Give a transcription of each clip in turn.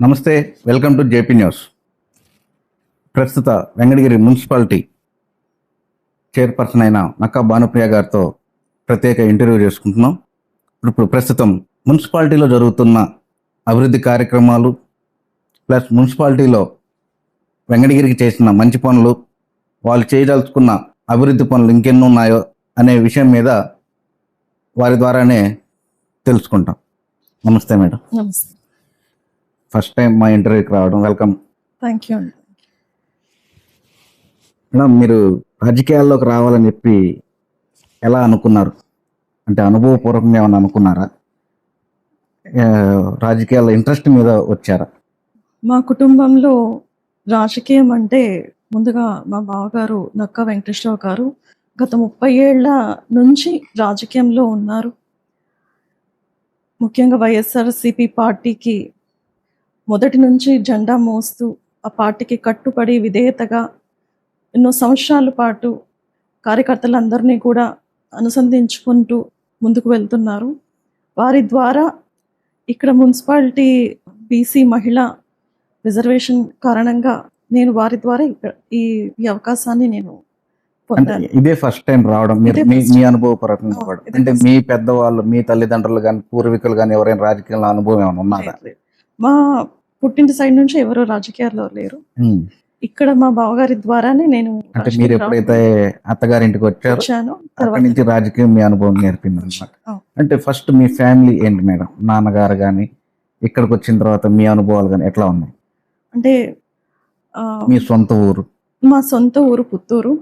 నమస్తే welcome to JP news. ప్రస్తుత Venkatagiri municipality chairperson అయిన నక్కా భానుప్రియ గారితో ప్రత్యేక ఇంటర్వ్యూ చేసుకుంటున్నాం. ఇప్పుడు ప్రస్తుతం మున్సిపాలిటీలో జరుగుతున్న అభివృద్ధి కార్యక్రమాలు ప్లస్ మున్సిపాలిటీలో వెంకటగిరికి చేసిన మంచి పనులు వాళ్ళు చేయదలుచుకున్న అభివృద్ధి పనులు ఇంకెన్నో ఉన్నాయో అనే విషయం మీద వారి ద్వారానే తెలుసుకుంటాం. నమస్తే మేడం. నమస్తే. ఫస్ట్ టైం మా ఇంటర్వ్యూకి రావడం. వెల్కమ్. థ్యాంక్ యూ మేడం మీరు రాజకీయాల్లోకి రావాలని చెప్పి ఎలా అనుకున్నారు? అంటే అనుభవపూర్వకంగా ఏమైనా అనుకున్నారా? ఆ, రాజకీయాల్లో ఇంట్రెస్ట్ మీద వచ్చారా? మా కుటుంబంలో రాజకీయం అంటే ముందుగా మా బావగారు నక్క వెంకటేశ్వరరావు గారు గత ముప్పై ఏళ్ళ నుంచి రాజకీయంలో ఉన్నారు. ముఖ్యంగా వైఎస్ఆర్సిపి పార్టీకి మొదటి నుంచి జెండా మోస్తూ ఆ పార్టీకి కట్టుబడి విధేయతగా ఎన్నో సంవత్సరాల పాటు కార్యకర్తలందరినీ కూడా అనుసంధించుకుంటూ ముందుకు వెళ్తున్నారు. వారి ద్వారా ఇక్కడ మున్సిపాలిటీ బీసీ మహిళ రిజర్వేషన్ కారణంగా నేను వారి ద్వారా ఇక్కడ ఈ అవకాశాన్ని నేను ఇదే ఫస్ట్ టైం రావడం. మీ. ఇదే అంటే మీ పెద్దవాళ్ళు మీ తల్లిదండ్రులు కానీ పూర్వీకులు కానీ ఎవరైనా రాజకీయాల్లో అనుభవం ఏమైనా ఉన్నారా. మా పుట్టింటి సైడ్ నుంచి ఎవరు రాజకీయాల్లో లేరు. ఇక్కడ మా బావగారి ద్వారానే నేను అంటే మీరు ఎప్పుడైతే అత్తగారింటికి వచ్చారో వచ్చాను అక్కడి నుంచి రాజకీయం మీ అనుభవం నేర్పింది అనమాట. అంటే ఫస్ట్ మీ ఫ్యామిలీ ఏంటి మేడం నాన్నగారు కానీ ఇక్కడికి వచ్చిన తర్వాత మీ అనుభవాలు కానీ ఎట్లా ఉన్నాయి అంటే మీ సొంత ఊరు మా సొంత ఊరు పుత్తూరు.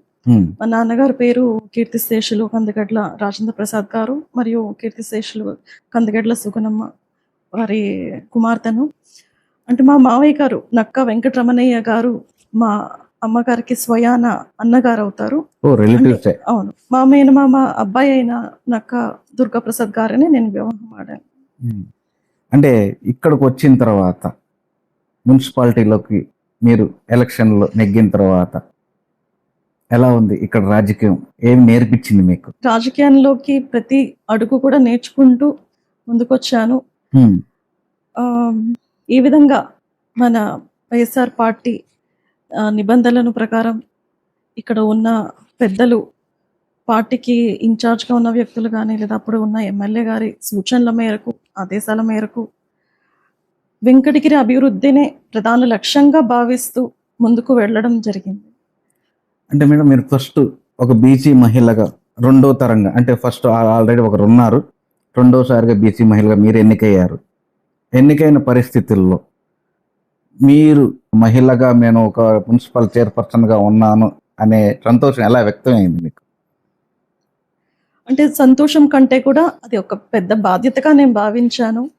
మా నాన్నగారి పేరు కీర్తిశేషులు కందగడ్ల రాజేంద్ర ప్రసాద్ గారు మరియు కీర్తిశేషులు కందగడ్ల సుగుణమ్మ వారి కుమార్తెను. అంటే మా మావయ్య గారు నక్క వెంకటరమణయ్య గారు మా అమ్మగారికి స్వయాన అన్నగారు అవుతారు అవును. మా మేనమామ అబ్బాయి అయిన నక్క దుర్గా ప్రసాద్ గారిని నేను వివాహం ఆడాను. అంటే ఇక్కడికి వచ్చిన తర్వాత మున్సిపాలిటీలోకి మీరు ఎలక్షన్లో నెగ్గిన తర్వాత ఎలా ఉంది ఇక్కడ రాజకీయం? ఏమి నేర్పించింది మీకు? రాజకీయంలోకి ప్రతి అడుగు కూడా నేర్చుకుంటూ ముందుకొచ్చాను. ఈ విధంగా మన వైఎస్ఆర్ పార్టీ నిబంధనలను ప్రకారం ఇక్కడ ఉన్న పెద్దలు పార్టీకి ఇన్ఛార్జ్గా ఉన్న వ్యక్తులు కానీ లేదా అప్పుడు ఉన్న ఎమ్మెల్యే గారి సూచనల మేరకు ఆదేశాల మేరకు వెంకటగిరి అభివృద్ధినే ప్రధాన లక్ష్యంగా భావిస్తూ ముందుకు వెళ్ళడం జరిగింది. అంటే మేడం మీరు ఫస్ట్ ఒక బీసీ మహిళగా రెండో తరంగా అంటే ఫస్ట్ ఆల్రెడీ ఒకరు ఉన్నారు. రెండోసారిగా బీసీ మహిళగా మీరు ఎన్నికయ్యారు. ఎన్నికైన పరిస్థితుల్లో మీరు మహిళగా నేను ఒక మున్సిపల్ చైర్పర్సన్గా ఉన్నాను అనే సంతోషం ఎలా వ్యక్తమైంది మీకు? అంటే సంతోషం కంటే కూడా అది ఒక పెద్ద బాధ్యతగా నేను భావించాను.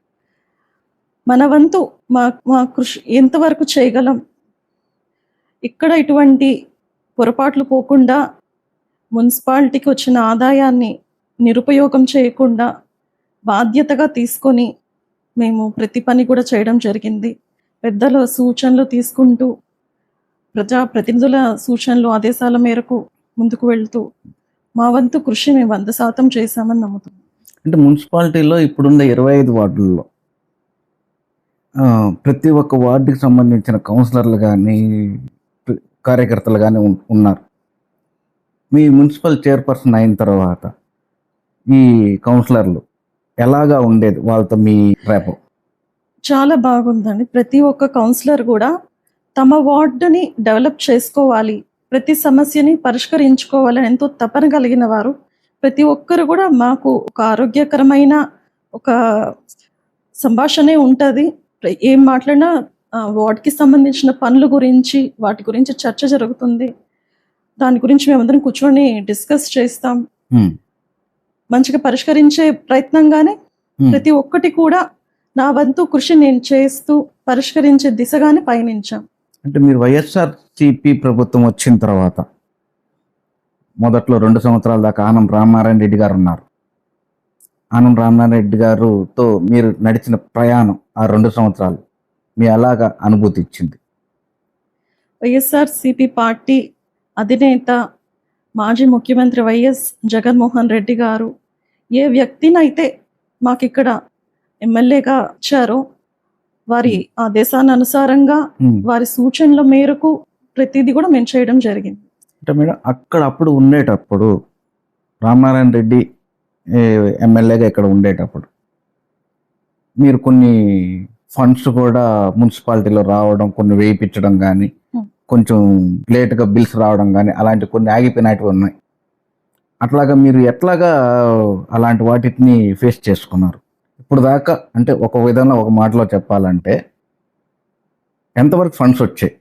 మన వంతు మా మా కృషి ఎంతవరకు చేయగలం? ఇక్కడ ఇటువంటి పొరపాట్లు పోకుండా మున్సిపాలిటీకి వచ్చిన ఆదాయాన్ని నిరుపయోగం చేయకుండా బాధ్యతగా తీసుకొని మేము ప్రతి పని కూడా చేయడం జరిగింది. పెద్దల సూచనలు తీసుకుంటూ ప్రజా ప్రతినిధుల సూచనలు ఆదేశాల మేరకు ముందుకు వెళ్తూ మా వంతు కృషి మేము వంద శాతం చేశామని నమ్ముతున్నాం. అంటే మున్సిపాలిటీలో ఇప్పుడున్న ఇరవై ఐదు వార్డుల్లో ప్రతి ఒక్క వార్డుకి సంబంధించిన కౌన్సిలర్లు కానీ కార్యకర్తలు కానీ ఉన్నారు. మీ మున్సిపల్ చైర్పర్సన్ అయిన తర్వాత ఈ కౌన్సిలర్లు ఎలాగా ఉండేది వాళ్ళతో మీ రేపు చాలా బాగుందండి. ప్రతి ఒక్క కౌన్సిలర్ కూడా తమ వార్డుని డెవలప్ చేసుకోవాలి ప్రతి సమస్యని పరిష్కరించుకోవాలని ఎంతో తపన కలిగిన వారు. ప్రతి ఒక్కరు కూడా మాకు ఒక ఆరోగ్యకరమైన ఒక సంభాషణే ఉంటుంది. ఏం మాట్లాడినా వార్డుకి సంబంధించిన పనుల గురించి వాటి గురించి చర్చ జరుగుతుంది. దాని గురించి మేమందరం కూర్చొని డిస్కస్ చేస్తాం. మంచిగా పరిష్కరించే ప్రయత్నంగానే ఉమ్. ప్రతి ఒక్కటి కూడా నా వంతు కృషి నేను చేస్తూ పరిష్కరించే దిశగానే పయనించాం. అంటే మీరు వైఎస్ఆర్ సిపి ప్రభుత్వం వచ్చిన తర్వాత మొదట్లో రెండు సంవత్సరాల దాకా ఆనం రామారాయణ రెడ్డి గారు ఉన్నారు. ఆనం రామారాయణ రెడ్డి గారుతో మీరు నడిచిన ప్రయాణం ఆ రెండు సంవత్సరాలు మీ అలాగా అనుభూతి ఇచ్చింది. వైఎస్ఆర్ సిపి పార్టీ అధినేత మాజీ ముఖ్యమంత్రి వైఎస్ జగన్మోహన్ రెడ్డి గారు ఏ వ్యక్తినైతే మాకు ఇక్కడ ఎమ్మెల్యేగా ఇచ్చారో వారి ఆదేశానుసారంగా ఉమ్. వారి సూచనల మేరకు ప్రతిదీ కూడా మేము చేయడం జరిగింది అంటే మేడం అక్కడ అప్పుడు ఉండేటప్పుడు రామనారాయణ రెడ్డి ఎమ్మెల్యేగా ఇక్కడ ఉండేటప్పుడు మీరు కొన్ని ఫండ్స్ కూడా మున్సిపాలిటీలో రావడం కొన్ని వేయించడం కానీ Hmm. కొంచెం లేట్గా బిల్స్ రావడం కానీ అలాంటి కొన్ని ఆగిపోయినవి ఉన్నాయి. అట్లాగా మీరు ఎట్లాగా అలాంటి వాటిని ఫేస్ చేసుకున్నారు? ఇప్పుడు దాకా అంటే ఒక విధంగా ఒక మాటలో చెప్పాలంటే ఎంతవరకు ఫండ్స్ వచ్చాయి?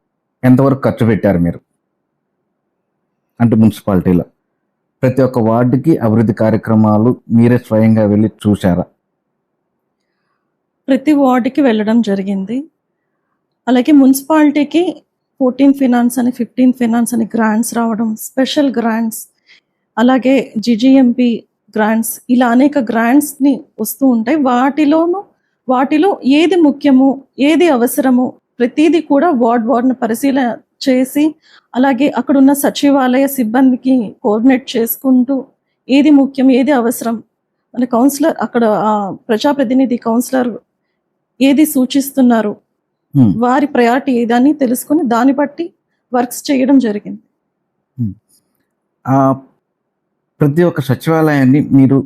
ఎంతవరకు ఖర్చు పెట్టారు మీరు? అంటే మున్సిపాలిటీలో ప్రతి ఒక్క వార్డుకి అభివృద్ధి కార్యక్రమాలు మీరే స్వయంగా వెళ్ళి చూసారా ప్రతి వార్డుకి వెళ్ళడం జరిగింది. అలాగే మున్సిపాలిటీకి ఫోర్టీన్ ఫినాన్స్ అని ఫిఫ్టీన్ ఫినాన్స్ అని గ్రాంట్స్ రావడం స్పెషల్ గ్రాంట్స్ అలాగే జిజిఎంపి గ్రాంట్స్ ఇలా అనేక గ్రాంట్స్ని వస్తూ ఉంటాయి. వాటిలోనూ వాటిలో ఏది ముఖ్యము ఏది అవసరము ప్రతిదీ కూడా వార్డ్ వార్డ్ని పరిశీలన చేసి అలాగే అక్కడున్న సచివాలయ సిబ్బందికి కోఆర్డినేట్ చేసుకుంటూ ఏది ముఖ్యం ఏది అవసరం. మన కౌన్సిలర్ అక్కడ ఆ, ప్రజాప్రతినిధి కౌన్సిలర్ ఏది సూచిస్తున్నారు వారి ప్రయారిటీ ఏదని తెలుసుకుని దాన్ని బట్టి వర్క్స్ చేయడం జరిగింది. ఆ ప్రతి ఒక్క సచివాలయాన్ని మీరు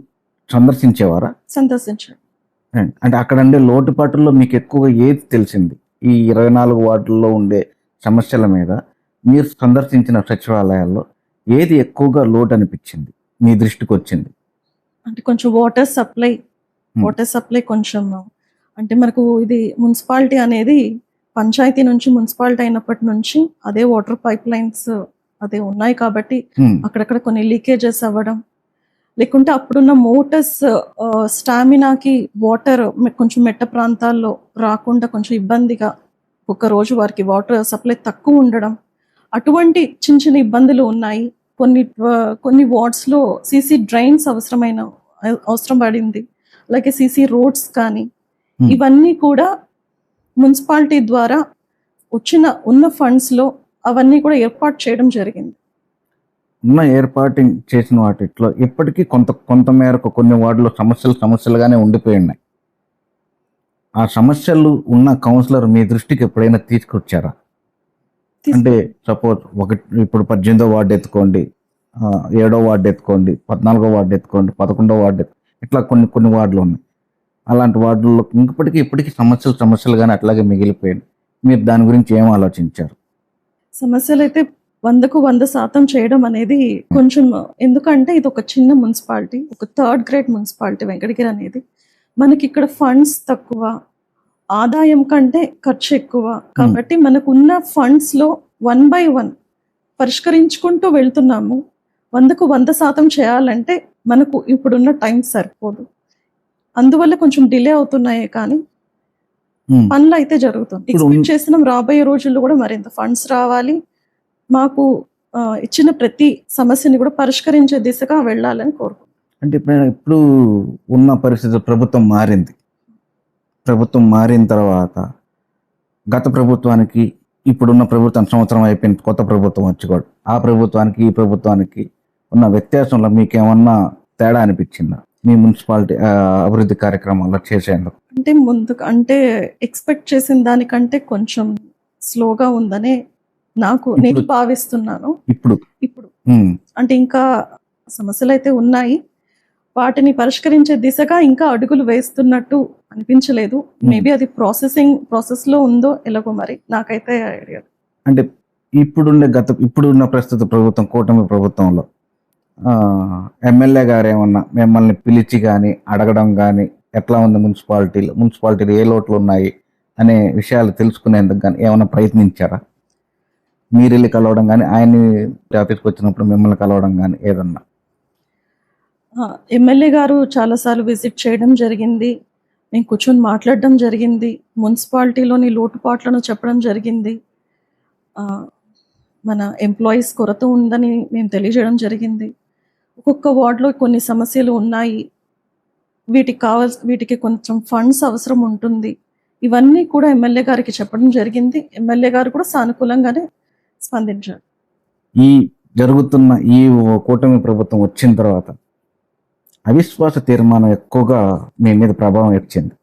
సందర్శించేవారా? సందర్శించండి అంటే అక్కడ ఉండే లోటుపాటుల్లో మీకు ఎక్కువగా ఏది తెలిసింది? ఈ ఇరవై నాలుగు వార్డుల్లో ఉండే సమస్యల మీద మీరు సందర్శించిన సచివాలయాల్లో ఏది ఎక్కువగా లోటు అనిపించింది మీ దృష్టికి వచ్చింది అంటే కొంచెం వాటర్ సప్లై వాటర్ సప్లై కొంచెం అంటే మనకు ఇది మున్సిపాలిటీ అనేది పంచాయతీ నుంచి మున్సిపాలిటీ అయినప్పటి నుంచి అదే వాటర్ పైప్ లైన్స్ అదే ఉన్నాయి కాబట్టి. అక్కడక్కడ కొన్ని లీకేజెస్ అవ్వడం లేకుంటే అప్పుడున్న మోటార్స్ స్టామినాకి వాటర్ కొంచెం మెట్ట ప్రాంతాల్లో రాకుండా కొంచెం ఇబ్బందిగా ఒక రోజు వారికి వాటర్ సప్లై తక్కువ ఉండడం అటువంటి చిన్న చిన్న ఇబ్బందులు ఉన్నాయి కొన్ని కొన్ని వార్డ్స్లో సీసీ డ్రైన్స్ అవసరమైన అవసరం పడింది అలాగే సీసీ రోడ్స్ కానీ. ఇవన్నీ కూడా మున్సిపాలిటీ ద్వారా వచ్చిన ఉన్న ఫండ్స్లో అవన్నీ కూడా ఏర్పాటు చేయడం జరిగింది. ఉన్న ఏర్పాటు చేసిన వాటిలో ఇప్పటికీ కొంత కొంత మేరకు కొన్ని వార్డులో సమస్యలు సమస్యలుగానే ఉండిపోయి ఉన్నాయి. ఆ సమస్యలు ఉన్న కౌన్సిలర్ మీ దృష్టికి ఎప్పుడైనా తీసుకొచ్చారా? అంటే సపోజ్ ఒకటి ఇప్పుడు పద్దెనిమిదో వార్డు ఎత్తుకోండి ఏడో వార్డు ఎత్తుకోండి పద్నాలుగో వార్డు ఎత్తుకోండి పదకొండో వార్డు ఎత్తు ఇట్లా కొన్ని కొన్ని వార్డులు ఉన్నాయి. అలాంటి వార్డుల్లో ఇంకప్పటికీ ఇప్పటికీ సమస్యలు సమస్యలుగానే అట్లాగే మిగిలిపోయింది మీరు దాని గురించి ఏం ఆలోచించారు? సమస్యలు అయితే వందకు వంద శాతం చేయడం అనేది కొంచెం ఎందుకంటే ఇది ఒక చిన్న మున్సిపాలిటీ ఒక థర్డ్ గ్రేడ్ మున్సిపాలిటీ వెంకటగిరి అనేది. మనకి ఇక్కడ ఫండ్స్ తక్కువ ఆదాయం కంటే ఖర్చు ఎక్కువ. కాబట్టి మనకున్న ఫండ్స్లో వన్ బై వన్ పరిష్కరించుకుంటూ వెళ్తున్నాము. వందకు వంద శాతం చేయాలంటే మనకు ఇప్పుడున్న టైం సరిపోదు. అందువల్ల కొంచెం డిలే అవుతున్నాయి కానీ ఉమ్. పనులు అయితే జరుగుతుంది ఎక్స్పెక్ట్ చేస్తున్నాం రాబోయే రోజుల్లో కూడా మరింత ఫండ్స్ రావాలి. మాకు ఇచ్చిన ప్రతి సమస్యని కూడా పరిష్కరించే దిశగా వెళ్ళాలని కోరుకుంటున్నాం. అంటే ఇప్పుడు ఇప్పుడు ఉన్న పరిస్థితి ప్రభుత్వం మారింది. ప్రభుత్వం మారిన తర్వాత గత ప్రభుత్వానికి ఇప్పుడున్న ప్రభుత్వం సంవత్సరం అయిపోయింది కొత్త ప్రభుత్వం వచ్చి కూడా ఆ ప్రభుత్వానికి ఈ ప్రభుత్వానికి ఉన్న వ్యత్యాసంలో మీకేమన్నా తేడా అనిపించిందా? మీ మున్సిపాలిటీ అభివృద్ధి కార్యక్రమాల్లో చేసేందుకు? అంటే ముందు అంటే ఎక్స్పెక్ట్ చేసిన దానికంటే కొంచెం స్లోగా ఉందనే నాకు నేను భావిస్తున్నాను. ఇప్పుడు? ఇప్పుడు. అంటే ఇంకా సమస్యలు అయితే ఉన్నాయి. వాటిని పరిష్కరించే దిశగా ఇంకా అడుగులు వేస్తున్నట్టు అనిపించలేదు. మేబీ అది ప్రాసెసింగ్ ప్రాసెస్లో ఉందో ఎలాగో మరి నాకైతే ఐడియా అంటే ఇప్పుడుండే గత ఇప్పుడున్న ప్రస్తుత ప్రభుత్వం కూటమి ప్రభుత్వంలో ఎమ్మెల్యే గారు ఏమన్నా మిమ్మల్ని పిలిచి కానీ అడగడం కానీ ఎట్లా ఉంది మున్సిపాలిటీలో మున్సిపాలిటీలో ఏ లోట్లు ఉన్నాయి అనే విషయాలు తెలుసుకునేందుకు కానీ ఏమైనా ప్రయత్నించారా? మీరు వెళ్ళి కలవడం కానీ ఆయన్ని ఆఫీస్కి వచ్చినప్పుడు మిమ్మల్ని కలవడం కానీ ఏదన్నా? ఎమ్మెల్యే గారు చాలాసార్లు విజిట్ చేయడం జరిగింది మేము కూర్చొని మాట్లాడడం జరిగింది మున్సిపాలిటీలోని లోటుపాట్లను చెప్పడం జరిగింది మన ఎంప్లాయీస్ కొరత ఉందని మేము తెలియజేయడం జరిగింది. ఒక్కొక్క వార్డులో కొన్ని సమస్యలు ఉన్నాయి. వీటికి కావాల్సి వీటికి కొంచెం ఫండ్స్ అవసరం ఉంటుంది. ఇవన్నీ కూడా ఎమ్మెల్యే గారికి చెప్పడం జరిగింది. ఎమ్మెల్యే గారు కూడా సానుకూలంగానే స్పందించారు. ఈ జరుగుతున్న ఈ కూటమి ప్రభుత్వం వచ్చిన తర్వాత అవిశ్వాస తీర్మానం ఎక్కువగా మీ మీద ప్రభావం ఇచ్చింది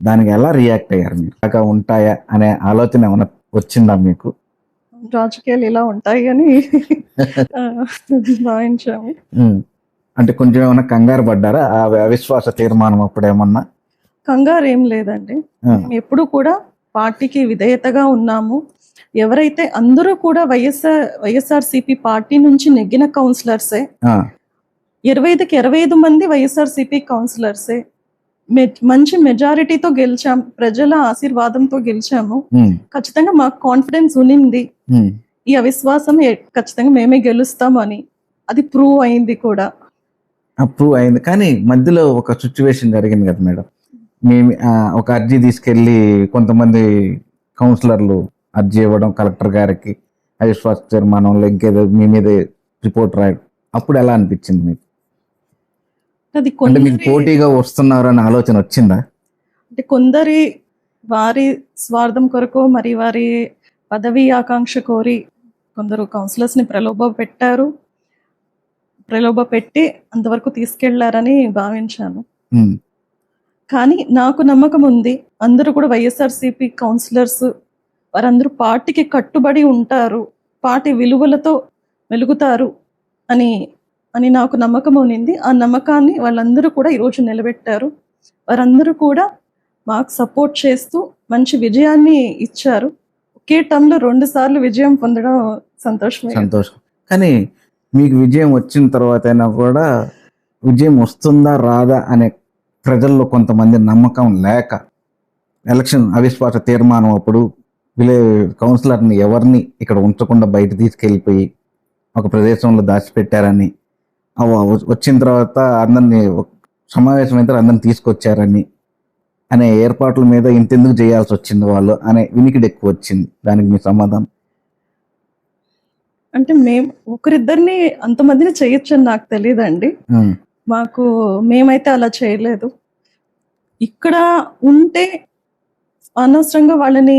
దానికి ఎలా రియాక్ట్ అయ్యారు మీరు? అలాగా ఉంటాయా అనే ఆలోచన ఏమైనా వచ్చిందా మీకు? రాజకీయాలు ఇలా ఉంటాయి అని భావించాము. అంటే కొంచెం ఏమైనా కంగారు పడ్డారా? ఆ అవిశ్వాస తీర్మానం అప్పుడు ఏమన్నా కంగారు ఏం లేదండి ఎప్పుడు కూడా పార్టీకి విధేయతగా ఉన్నాము. ఎవరైతే అందరూ కూడా వైఎస్ఆర్ వైఎస్ఆర్సిపి పార్టీ నుంచి నెగ్గిన కౌన్సిలర్సే ఇరవై ఐదుకి ఇరవై ఐదు మంది వైఎస్ఆర్సిపి కౌన్సిలర్సే మె- మంచి మెజారిటీతో గెలిచాం ప్రజల ఆశీర్వాదంతో గెలిచాము. ఖచ్చితంగా మాకు కాన్ఫిడెన్స్ ఉనింది. ఈ అవిశ్వాసం ఖచ్చితంగా మేమే గెలుస్తామని అది ప్రూవ్ అయింది కూడా. అప్రూవ్ అయింది. కానీ మధ్యలో ఒక సిచ్యువేషన్ జరిగింది కదా మేడం. మేము ఒక అర్జీ తీసుకెళ్ళి కొంతమంది కౌన్సిలర్లు అర్జీ ఇవ్వడం కలెక్టర్ గారికి అవిశ్వాస తీర్మానంలో ఇంకేదో మీ మీద రిపోర్ట్ రాయడం. అప్పుడు ఎలా అనిపించింది మీకు? అది అంటే మీకు పోటీగా వస్తున్నారు అనే ఆలోచన వచ్చిందా? అంటే కొందరి వారి స్వార్థం కొరకు మరి వారి పదవి ఆకాంక్ష కోరి కొందరు కౌన్సిలర్స్ని ప్రలోభ పెట్టారు. ప్రలోభ పెట్టి అంతవరకు తీసుకెళ్ళారని భావించాను. కానీ నాకు నమ్మకం ఉంది. అందరూ కూడా వైఎస్ఆర్సీపీ కౌన్సిలర్స్ వారందరూ పార్టీకి కట్టుబడి ఉంటారు. పార్టీ విలువలతో వెలుగుతారు అని అని నాకు నమ్మకం ఉన్నింది. ఆ నమ్మకాన్ని వాళ్ళందరూ కూడా ఈరోజు నిలబెట్టారు. వారందరూ కూడా మాకు సపోర్ట్ చేస్తూ మంచి విజయాన్ని ఇచ్చారు. ఒకే టర్మ్లో రెండు సార్లు విజయం పొందడం సంతోషమే. సంతోషం. కానీ మీకు విజయం వచ్చిన తర్వాత అయినా కూడా విజయం వస్తుందా రాదా అనే ప్రజల్లో కొంతమంది నమ్మకం లేక ఎలక్షన్ అవిశ్వాస తీర్మానం అప్పుడు విలే కౌన్సిలర్ని ఎవరిని ఇక్కడ ఉంచకుండా బయట తీసుకెళ్ళిపోయి ఒక ప్రదేశంలో దాచిపెట్టారని వచ్చిన తర్వాత అందరినీ సమావేశం అయితే అందరిని తీసుకొచ్చారని అనే ఏర్పాట్ల మీద ఇంతెందుకు చేయాల్సి వచ్చింది వాళ్ళు అనే వినికిడి ఎక్కువ వచ్చింది. దానికి మీ సమాధానం? అంటే మేము ఒకరిద్దరిని అంతమందిని చేయొచ్చు అని నాకు తెలియదండి. మాకు మేమైతే అలా చేయలేదు. ఇక్కడ ఉంటే అనవసరంగా వాళ్ళని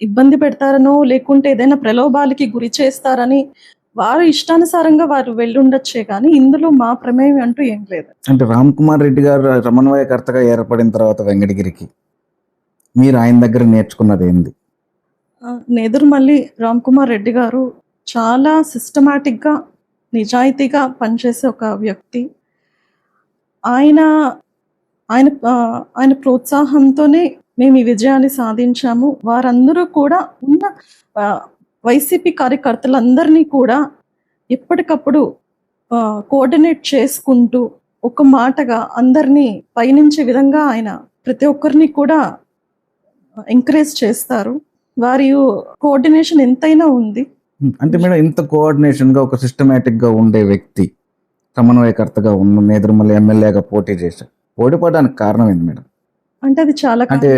ఇబ్బంది పెడతారనో లేకుంటే ఏదైనా ప్రలోభాలకి గురి చేస్తారని వారు ఇష్టానుసారంగా వారు వెళ్ళుండొచ్చే కానీ ఇందులో మా ప్రమేయం అంటూ ఏం లేదు. అంటే రామ్ కుమార్ రెడ్డి గారు సమన్వయకర్తగా ఏర్పడిన తర్వాత వెంకటగిరికి మీరు ఆయన దగ్గర నేర్చుకున్నది ఏంది? ఆ, నేదురుమల్లి రామ్ కుమార్ రెడ్డి గారు చాలా సిస్టమాటిక్గా నిజాయితీగా పనిచేసే ఒక వ్యక్తి. ఆయన ఆయన ఆయన ప్రోత్సాహంతోనే మేము ఈ విజయాన్ని సాధించాము. వారందరూ కూడా ఉన్న వైసీపీ కార్యకర్తలందరినీ కూడా ఎప్పటికప్పుడు కోఆర్డినేట్ చేసుకుంటూ ఒక మాటగా అందరినీ పయనించే విధంగా ఆయన ప్రతి ఒక్కరిని కూడా ఎంకరేజ్ చేస్తారు. వారి కోఆర్డినేషన్ ఎంతైనా ఉంది. అంటే మేడం ఇంత కోఆర్డినేషన్గా ఒక సిస్టమేటిక్గా ఉండే వ్యక్తి సమన్వయకర్తగా ఉన్న నేదురుమల్లి ఎమ్మెల్యేగా పోటీ చేశారు ఓడిపోవడానికి కారణం ఏంది మేడం? అంటే అది చాలా అంటే.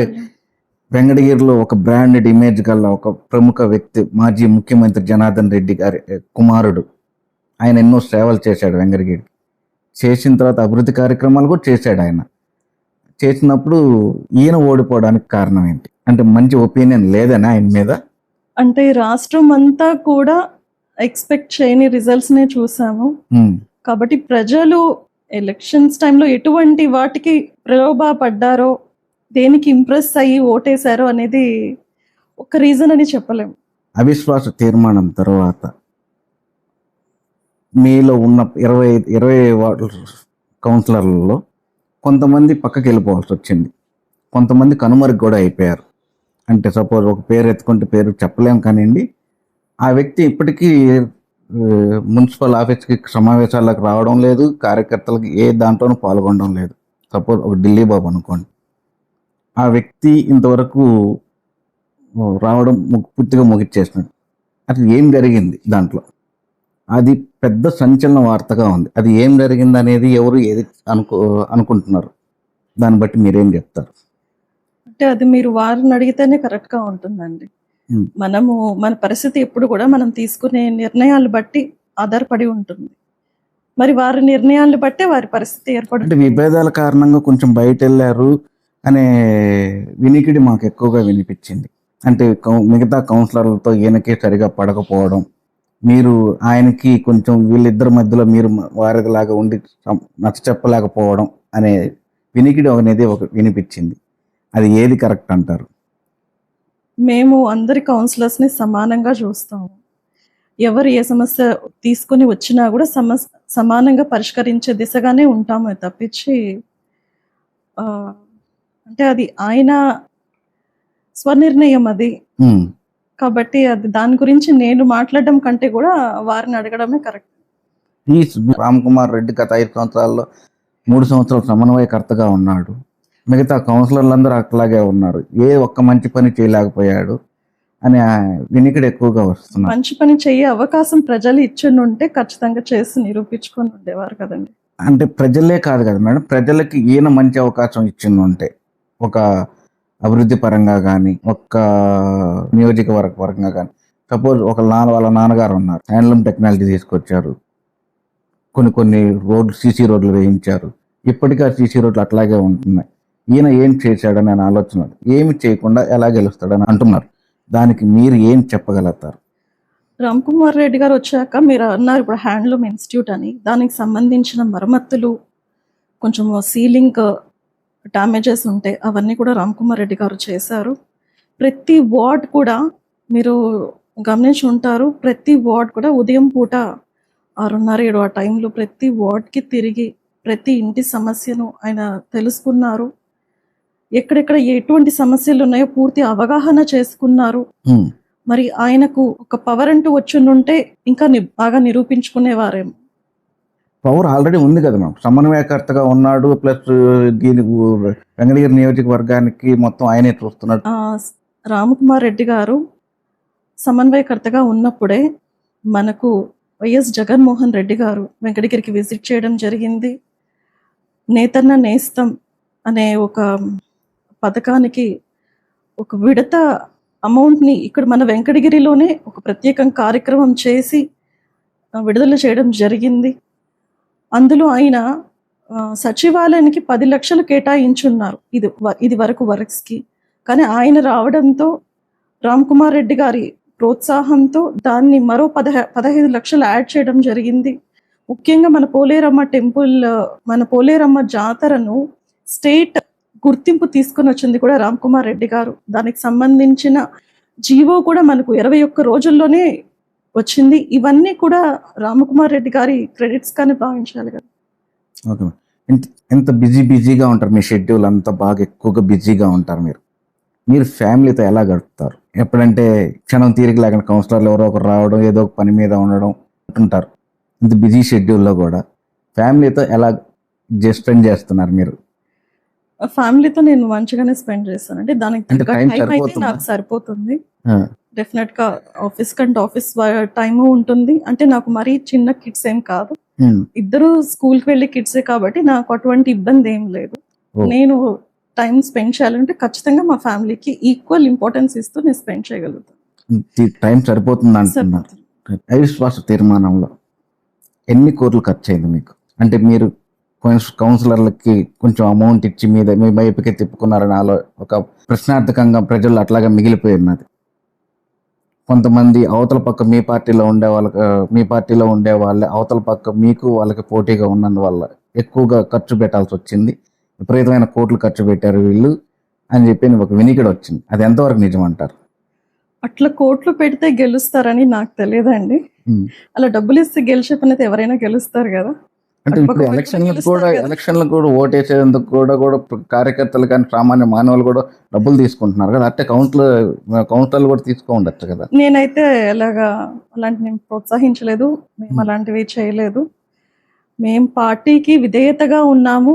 వెంకటగిరిలో ఒక బ్రాండెడ్ ఇమేజ్ గల ఒక ప్రముఖ వ్యక్తి మాజీ ముఖ్యమంత్రి జనార్దన్ రెడ్డి గారి కుమారుడు. ఆయన ఎన్నో సేవలు చేశాడు వెంకటగిరి. చేసిన తర్వాత అభివృద్ధి కార్యక్రమాలు కూడా చేశాడు ఆయన. చేసినప్పుడు ఈయన ఓడిపోవడానికి కారణం ఏంటి? అంటే మంచి ఒపీనియన్ లేదని ఆయన మీద? అంటే రాష్ట్రం అంతా కూడా ఎక్స్పెక్ట్ చేయని రిజల్ట్స్ నే చూసాము. కాబట్టి ప్రజలు ఎలక్షన్స్ టైంలో ఎటువంటి వాటికి ప్రలోభ పడ్డారో దేనికి ఇంప్రెస్ అయ్యి ఓటేశారు అనేది ఒక రీజన్ అని చెప్పలేము. అవిశ్వాస తీర్మానం తర్వాత మీలో ఉన్న ఇరవై ఇరవై కౌన్సిలర్లలో కొంతమంది పక్కకి వెళ్ళిపోవాల్సి వచ్చింది. కొంతమంది కనుమరుగు కూడా అయిపోయారు. అంటే సపోజ్ ఒక పేరు ఎత్తుకుంటే పేరు చెప్పలేం కానివ్వండి ఆ వ్యక్తి ఇప్పటికీ మున్సిపల్ ఆఫీస్కి సమావేశాలకు రావడం లేదు కార్యకర్తలకు ఏ దాంట్లోనూ పాల్గొనడం లేదు. సపోజ్ ఒక ఢిల్లీ బాబు అనుకోండి ఆ వ్యక్తి ఇంతవరకు రావడం పూర్తిగా ముగిచ్చేసినాడు. అసలు ఏం జరిగింది దాంట్లో? అది పెద్ద సంచలన వార్తగా ఉంది. అది ఏం జరిగింది అనేది ఎవరు ఏది అనుకో అనుకుంటున్నారు? దాన్ని బట్టి మీరేం చెప్తారు? అంటే అది మీరు వారిని అడిగితేనే కరెక్ట్గా ఉంటుందండి. మనము మన పరిస్థితి ఎప్పుడు కూడా మనం తీసుకునే నిర్ణయాలు బట్టి ఆధారపడి ఉంటుంది. మరి వారి నిర్ణయాలను బట్టే వారి పరిస్థితి అంటే ఏర్పడుతుంది విభేదాల కారణంగా కొంచెం బయట వెళ్ళారు అనే వినికిడి మాకు ఎక్కువగా వినిపించింది. అంటే కౌ- మిగతా కౌన్సిలర్లతో ఈయనకి సరిగా పడకపోవడం మీరు ఆయనకి కొంచెం వీళ్ళిద్దరి మధ్యలో మీరు వారిలాగా ఉండి నచ్చ చెప్పలేకపోవడం అనే వినికిడి అనేది ఒక వినిపించింది. అది ఏది కరెక్ట్ అంటారు? మేము అందరి కౌన్సిలర్స్ని సమానంగా చూస్తాము. ఎవరు ఏ సమస్య తీసుకొని వచ్చినా కూడా సమస్య సమానంగా పరిష్కరించే దిశగానే ఉంటాము తప్పించి అంటే అది ఆయన స్వనిర్ణయం అది. కాబట్టి అది దాని గురించి నేను మాట్లాడడం కంటే కూడా వారిని అడగడమే కరెక్ట్. ఈ రామ్ కుమార్ రెడ్డి గత ఐదు సంవత్సరాల్లో మూడు సంవత్సరాలు సమన్వయకర్తగా ఉన్నాడు. మిగతా కౌన్సిలర్లందరూ అట్లాగే ఉన్నారు. ఏ ఒక్క మంచి పని చేయలేకపోయాడు అని వినికిడి ఎక్కువగా వస్తున్నారు. మంచి పని చెయ్యే అవకాశం ప్రజలు ఇచ్చి ఉంటే ఖచ్చితంగా చేసి నిరూపించుకొని ఉండేవారు కదండి. అంటే ప్రజలే కాదు కదా మేడం. ప్రజలకి ఈయన మంచి అవకాశం ఇచ్చింది ఉంటే ఒక అభివృద్ధి పరంగా కానీ ఒక నియోజకవర్గ పరంగా కానీ సపోజ్ ఒక నాన్న వాళ్ళ నాన్నగారు ఉన్నారు హ్యాండ్లూమ్ టెక్నాలజీ తీసుకొచ్చారు. కొన్ని కొన్ని రోడ్లు సీసీ రోడ్లు వేయించారు. ఇప్పటికీ ఆ సీసీ రోడ్లు అట్లాగే ఉంటున్నాయి. ఈయన ఏం చేశాడని ఆయన ఆలోచన ఏమి చేయకుండా ఎలా గెలుస్తాడని అంటున్నారు. దానికి మీరు ఏం చెప్పగలుగుతారు? రామ్ కుమార్ రెడ్డి గారు వచ్చాక మీరు అన్నారు ఇప్పుడు హ్యాండ్లూమ్ ఇన్స్టిట్యూట్ అని. దానికి సంబంధించిన మరమ్మతులు కొంచెం సీలింగ్ డ్యామేజెస్ ఉంటాయి అవన్నీ కూడా రామ్ కుమార్ రెడ్డి గారు చేశారు. ప్రతి వార్డ్ కూడా మీరు గమనించి ఉంటారు. ప్రతి వార్డ్ కూడా ఉదయం పూట ఆరున్నర ఏడు ఆ టైంలో ప్రతి వార్డ్కి తిరిగి ప్రతి ఇంటి సమస్యను ఆయన తెలుసుకున్నారు. ఎక్కడెక్కడ ఎటువంటి సమస్యలు ఉన్నాయో పూర్తి అవగాహన చేసుకున్నారు. మరి ఆయనకు ఒక పవర్ అంటూ వచ్చుంటే ఇంకా బాగా నిరూపించుకునేవారేమో. పవర్ ఆల్రెడీ ఉంది కదా మేడం. సమన్వయకర్తగా ఉన్నాడు ప్లస్ దీని వెంగళగిరి నియోజకవర్గానికి మొత్తం ఆయనే చూస్తున్నాడు. రామకుమార్ రెడ్డి గారు సమన్వయకర్తగా ఉన్నప్పుడే మనకు వైఎస్ జగన్మోహన్ రెడ్డి గారు వెంకటగిరికి విజిట్ చేయడం జరిగింది. నేతన్న నేస్తం అనే ఒక పథకానికి ఒక విడత అమౌంట్ని ఇక్కడ మన వెంకటగిరిలోనే ఒక ప్రత్యేకం కార్యక్రమం చేసి విడుదల చేయడం జరిగింది. అందులో ఆయన ఆ, సచివాలయానికి పది లక్షలు కేటాయించున్నారు. ఇది ఇది వరకు వర్క్స్కి. కానీ ఆయన రావడంతో రామ్ కుమార్ రెడ్డి గారి ప్రోత్సాహంతో దాన్ని మరో పదహ పదహైదు లక్షలు యాడ్ చేయడం జరిగింది. ముఖ్యంగా మన పోలేరమ్మ టెంపుల్ మన పోలేరమ్మ జాతరను స్టేట్ గుర్తింపు తీసుకుని వచ్చింది కూడా రామ్ కుమార్ రెడ్డి గారు. దానికి సంబంధించిన జీవో కూడా మనకు ఇరవై ఒక్క రోజుల్లోనే వచ్చింది. ఇవన్నీ కూడా రామకుమార్ రెడ్డి గారి క్రెడిట్స్ కానీ భావించాలి కదా. ఓకే. ఎంత బిజీ బిజీగా ఉంటారు మీ షెడ్యూల్ అంతా బాగా ఎక్కువగా బిజీగా ఉంటారు మీరు. మీరు ఫ్యామిలీతో ఎలా గడుపుతారు? ఎప్పుడంటే క్షణం తీరిక లేకుండా కౌన్సిలర్లు ఎవరో ఒకరు రావడం ఏదో ఒక పని మీద ఉండడం ఉంటుంటారు ఇంత బిజీ షెడ్యూల్లో కూడా ఫ్యామిలీతో ఎలా స్పెండ్ చేస్తున్నారు మీరు? ఫ్యామిలీతో నేను మంచిగానే స్పెండ్ చేస్తాను. అంటే దానికి? నాకు సరిపోతుంది. ఆ, డెఫినెట్గా ఆఫీస్ కంటే ఆఫీస్ టైం ఉంటుంది. అంటే నాకు మరీ చిన్న కిడ్స్ ఏం కాదు. ఉమ్, ఇద్దరు స్కూల్కి వెళ్ళే కిడ్సే కాబట్టి నాకు అటువంటి ఇబ్బంది ఏం లేదు. ఓ. నేను టైం స్పెండ్ చేయాలంటే ఖచ్చితంగా మా ఫ్యామిలీకి ఈక్వల్ ఇంపార్టెన్స్ ఇస్తూ నేను స్పెండ్ చేయగలుగుతాను. ఈ టైం సరిపోతుంది అంటున్నారు. అవిశ్వాస తీర్మానంలో ఎన్ని కోట్లు ఖర్చు అయింది మీకు? అంటే మీరు కౌన్స్- కౌన్సిలర్లకి కొంచెం అమౌంట్ ఇచ్చి మీద మీ వైపుకి తిప్పుకున్నారని ఆలో ఒక ప్రశ్నార్థకంగా ప్రజలు అట్లాగా మిగిలిపోయి ఉన్నది. కొంతమంది అవతల పక్క మీ పార్టీలో ఉండే వాళ్ళకి మీ పార్టీలో ఉండే వాళ్ళే అవతల పక్క మీకు వాళ్ళకి పోటీగా ఉన్నందువల్ల ఎక్కువగా ఖర్చు పెట్టాల్సి వచ్చింది. విపరీతమైన కోట్లు ఖర్చు పెట్టారు వీళ్ళు అని చెప్పి ఒక వినికిడి వచ్చింది. అది ఎంతవరకు నిజం అంటారు అట్లా కోట్లు పెడితే గెలుస్తారని నాకు తెలియదండి. అలా డబ్బులు ఇస్తే గెలిచే పని అయితే ఎవరైనా గెలుస్తారు కదా. అంటే ఇప్పుడు ఎలక్షన్లకు గెలుస్తారు కూడా. ఎలక్షన్లకు కూడా ఓటేసేందుకు కూడా కూడా కార్యకర్తలు కానీ సామాన్య మానవులు కూడా డబ్బులు తీసుకుంటున్నారు కదా అంటే కౌన్సిలర్ కౌన్సిలర్లు కూడా తీసుకో ఉండొచ్చు కదా నేనైతే ఎలాగా అలాంటి నేను ప్రోత్సహించలేదు మేము. అలాంటివి చేయలేదు మేము పార్టీకి విధేయతగా ఉన్నాము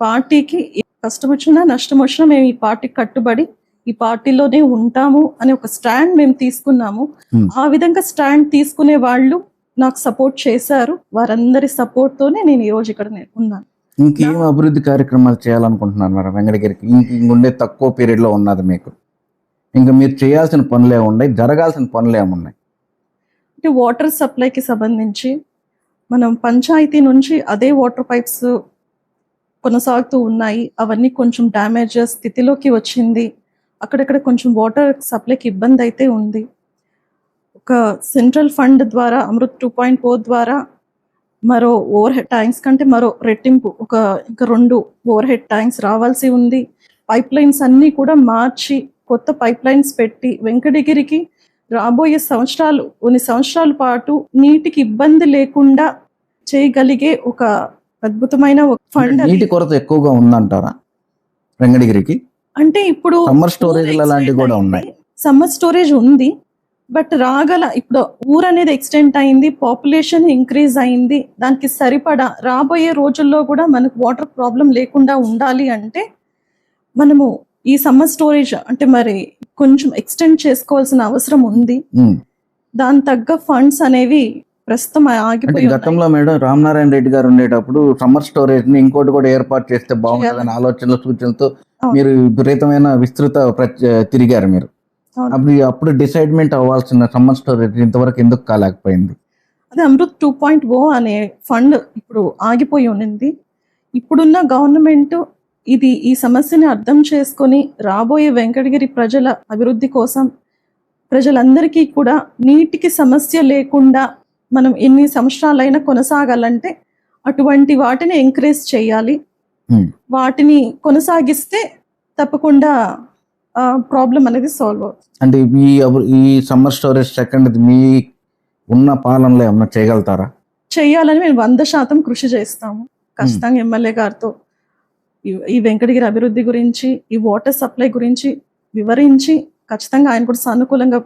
పార్టీకి కష్టం వచ్చినా నష్టం వచ్చినా మేము ఈ పార్టీకి కట్టుబడి ఈ పార్టీలోనే ఉంటాము అనే ఒక స్టాండ్ మేము తీసుకున్నాము. ఆ విధంగా స్టాండ్ తీసుకునే వాళ్ళు నాకు సపోర్ట్ చేశారు. వారందరి సపోర్ట్ తోనే నేను ఈ రోజు ఇక్కడ ఉన్నాను. ఇంకేం అభివృద్ధి కార్యక్రమాలు చేయాలనుకుంటున్నారు మరి వెంకటగిరికి? ఇంక ఇంక ఉండే తక్కువ period లో ఉన్నది మీకు. ఇంకా మీరు చేయాల్సిన పనులు ఏమున్నాయి జరగాల్సిన పనులు ఏమున్నాయి అంటే వాటర్ సప్లైకి సంబంధించి మనం పంచాయతీ నుంచి అదే వాటర్ పైప్స్ కొనసాగుతూ ఉన్నాయి. అవన్నీ కొంచెం డ్యామేజ్ స్థితిలోకి వచ్చింది. అక్కడక్కడ కొంచెం వాటర్ సప్లైకి ఇబ్బంది అయితే ఉంది. ఒక సెంట్రల్ ఫండ్ ద్వారా అమృత్ టూ పాయింట్ ఫోర్ ద్వారా మరో ఓవర్ హెడ్ ట్యాంక్స్ కంటే మరో రెట్టింపు ఒక ఇంకా రెండు ఓవర్ హెడ్ ట్యాంక్స్ రావాల్సి ఉంది. పైప్ లైన్స్ అన్నీ కూడా మార్చి కొత్త పైప్ లైన్స్ పెట్టి వెంకటగిరికి రాబోయే సంవత్సరాలు కొన్ని సంవత్సరాల పాటు నీటికి ఇబ్బంది లేకుండా చేయగలిగే ఒక అద్భుతమైన ఒక ఫండ్ నీటి కొరత ఎక్కువగా ఉందంటారా వెంకటగిరికి? అంటే ఇప్పుడు సమ్మర్ స్టోరేజ్ అలాంటివి కూడా ఉన్నాయి. సమ్మర్ స్టోరేజ్ ఉంది బట్ రాగల ఇప్పుడు ఊరు అనేది ఎక్స్టెంట్ అయింది పాపులేషన్ ఇంక్రీజ్ అయింది దానికి సరిపడా రాబోయే రోజుల్లో కూడా మనకు వాటర్ ప్రాబ్లం లేకుండా ఉండాలి అంటే మనము ఈ సమ్మర్ స్టోరేజ్ అంటే మరి కొంచెం ఎక్స్టెండ్ చేసుకోవాల్సిన అవసరం ఉంది. దాని తగ్గ ఫండ్స్ అనేవి ప్రస్తుతం ఆగిపోయి. గతంలో మేడం రామనారాయణ రెడ్డి గారు ఉండేటప్పుడు సమ్మర్ స్టోరేజ్ని ఇంకోటి కూడా ఏర్పాటు చేస్తే బాగుంటుందని ఆలోచనలు సూచనలతో. మీరు విపరీతమైన విస్తృత తిరిగారు మీరు అవును. అప్పుడు డిసైడ్మెంట్ అవ్వాల్సిన సమ్మర్ స్టోరేజ్ ఇంతవరకు ఎందుకు కాలేకపోయింది అదే అమృత్ టూ పాయింట్ ఓ అనే ఫండ్ ఇప్పుడు ఆగిపోయి ఉన్నింది ఇప్పుడున్న గవర్నమెంట్ ఇది ఈ సమస్యని అర్థం చేసుకొని రాబోయే వెంకటగిరి ప్రజల అభివృద్ధి కోసం ప్రజలందరికీ కూడా నీటికి సమస్య లేకుండా మనం ఎన్ని సంవత్సరాలైనా కొనసాగాలంటే అటువంటి వాటిని ఎంకరేజ్ చేయాలి. వాటిని కొనసాగిస్తే తప్పకుండా ప్రాబ్లం అనేది సాల్వ్ అవుతుంది. అంటే ఈ ఈ సమ్మర్ స్టోరేజ్ సెకండ్ మీ ఉన్న పాలనలో ఏమన్నా చేయగలుగుతారా? చేయాలని మేము వంద శాతం కృషి చేస్తాము. ఖచ్చితంగా ఎమ్మెల్యే గారితో ఈ- ఈ వెంకటగిరి అభివృద్ధి గురించి ఈ వాటర్ సప్లై గురించి వివరించి ఖచ్చితంగా ఆయన కూడా సానుకూలంగా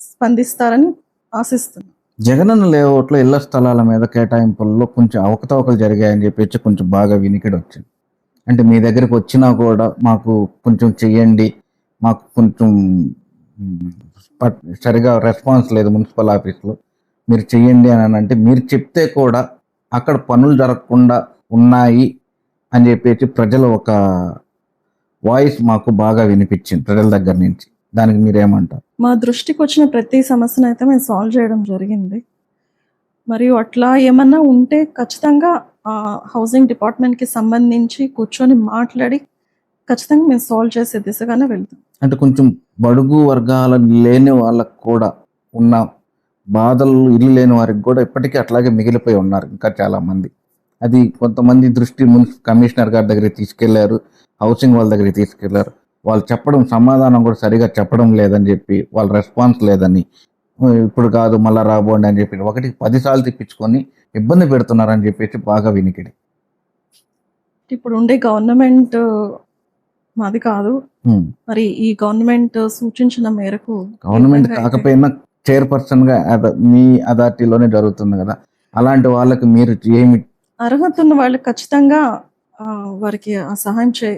స్పందిస్తారని ఆశిస్తున్నాం. జగనన్న లేఅవుట్లో ఇళ్ళ స్థలాల మీద కేటాయింపుల్లో కొంచెం అవకతవకలు జరిగాయని చెప్పేసి కొంచెం బాగా వినికిడి వచ్చింది అంటే మీ దగ్గరికి వచ్చినా కూడా మాకు కొంచెం చెయ్యండి మాకు కొంచెం పట్- సరిగా రెస్పాన్స్ లేదు మున్సిపల్ ఆఫీస్లో. మీరు చెయ్యండి అని అంటే మీరు చెప్తే కూడా అక్కడ పనులు జరగకుండా ఉన్నాయి అని చెప్పేసి ప్రజల ఒక వాయిస్ మాకు బాగా వినిపించింది ప్రజల దగ్గర నుంచి. దానికి మీరేమంటారు? మా దృష్టికి వచ్చిన ప్రతి సమస్యను అయితే మేము సాల్వ్ చేయడం జరిగింది. మరియు అట్లా ఏమన్నా ఉంటే ఖచ్చితంగా ఆ, హౌసింగ్ డిపార్ట్మెంట్కి సంబంధించి కూర్చొని మాట్లాడి ఖచ్చితంగా మేము సాల్వ్ చేసే దిశగానే వెళ్తాం. అంటే కొంచెం బడుగు వర్గాల లేని వాళ్ళకు కూడా ఉన్న బాధలు ఇల్లు లేని వారికి కూడా ఇప్పటికీ అట్లాగే మిగిలిపోయి ఉన్నారు ఇంకా చాలామంది. అది కొంతమంది దృష్టి మున్సిపల్ కమిషనర్ గారి దగ్గరికి తీసుకెళ్ళారు హౌసింగ్ వాళ్ళ దగ్గరికి తీసుకెళ్ళారు. వాళ్ళు చెప్పడం సమాధానం కూడా సరిగా చెప్పడం లేదని చెప్పి వాళ్ళ రెస్పాన్స్ లేదని ఇప్పుడు కాదు మళ్ళీ రాబోండి అని చెప్పి ఒకటికి పదిసార్లు తిప్పించుకొని ఇబ్బంది పెడుతున్నారని చెప్పేసి బాగా వినికిడి. ఇప్పుడు ఉండే గవర్నమెంట్ మాది కాదు. మరి ఈ గవర్నమెంట్ సూచించిన మేరకు గవర్నమెంట్ కాకపోయినా చైర్పర్సన్గా మీ అథారిటీలోనే జరుగుతుంది కదా. అలాంటి వాళ్ళకి మీరు ఏమి అర్హత ఉన్న వాళ్ళకి ఖచ్చితంగా వారికి ఆ సహాయం చే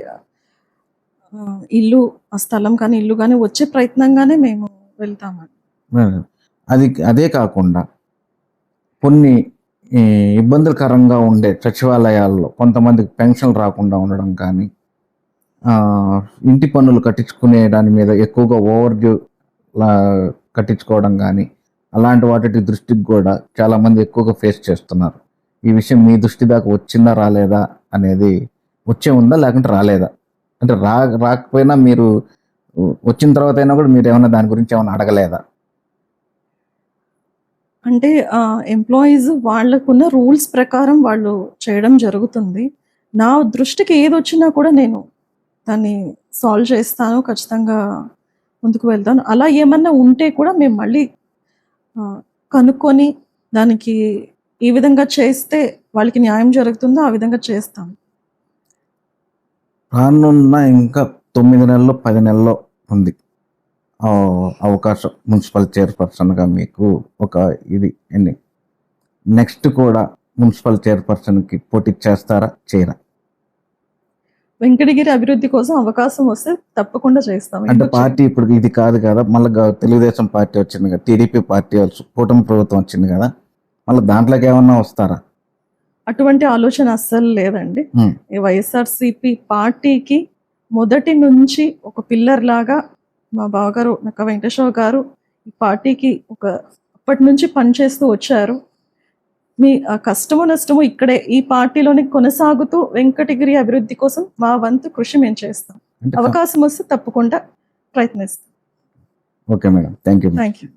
ఇల్లు ఆ స్థలం కానీ ఇల్లు కానీ వచ్చే ప్రయత్నంగానే మేము వెళ్తామండి. అది అదే కాకుండా కొన్ని ఈ, ఇబ్బందికరంగా ఉండే సచివాలయాల్లో కొంతమందికి పెన్షన్ రాకుండా ఉండడం కానీ ఇంటి పన్నులు కట్టించుకునే దాని మీద ఎక్కువగా ఓవర్ డ్యూ కట్టించుకోవడం కానీ అలాంటి వాటి దృష్టికి కూడా చాలా మంది ఎక్కువగా ఫేస్ చేస్తున్నారు. ఈ విషయం మీ దృష్టి దాకా వచ్చిందా రాలేదా అనేది వచ్చే ఉందా లేకుంటే రాలేదా? అంటే రా రాకపోయినా మీరు వచ్చిన తర్వాత అయినా కూడా మీరు ఏమైనా దాని గురించి ఏమైనా అడగలేదా? అంటే ఎంప్లాయీస్ వాళ్ళకున్న రూల్స్ ప్రకారం వాళ్ళు చేయడం జరుగుతుంది. నా దృష్టికి ఏది వచ్చినా కూడా నేను దాన్ని సాల్వ్ చేస్తాను ఖచ్చితంగా ముందుకు వెళ్తాను. అలా ఏమన్నా ఉంటే కూడా మేము మళ్ళీ కనుక్కొని దానికి ఈ విధంగా చేస్తే వాళ్ళకి న్యాయం జరుగుతుందో ఆ విధంగా చేస్తాం. రానున్న ఇంకా తొమ్మిది నెలలు పది నెలల్లో ఉంది. అవకాశం మున్సిపల్ చైర్పర్సన్గా మీకు ఒక ఇది ఎన్ని నెక్స్ట్ కూడా మున్సిపల్ చైర్పర్సన్కి పోటీ చేస్తారా చేయరా? వెంకటగిరి అభివృద్ధి కోసం అవకాశం వస్తే తప్పకుండా చేస్తాం. అంటే పార్టీ ఇప్పుడు ఇది కాదు కదా మళ్ళీ తెలుగుదేశం పార్టీ వచ్చింది కదా టీడీపీ పార్టీ కూటమి ప్రభుత్వం వచ్చింది కదా మళ్ళీ దాంట్లోకి ఏమన్నా వస్తారా? అటువంటి ఆలోచన అస్సలు లేదండి. ఈ వైఎస్ఆర్సిపి పార్టీకి మొదటి నుంచి ఒక పిల్లర్ లాగా మా బావగారు నక్క వెంకటేశ్వర గారు ఈ పార్టీకి ఒక అప్పటి నుంచి పనిచేస్తూ వచ్చారు. మీ కష్టము నష్టము ఇక్కడే ఈ పార్టీలోనే కొనసాగుతూ వెంకటగిరి అభివృద్ధి కోసం మా వంతు కృషి మేము చేస్తాం. అవకాశం వస్తే తప్పకుండా ప్రయత్నిస్తాం. Okay madam. Thank you thank you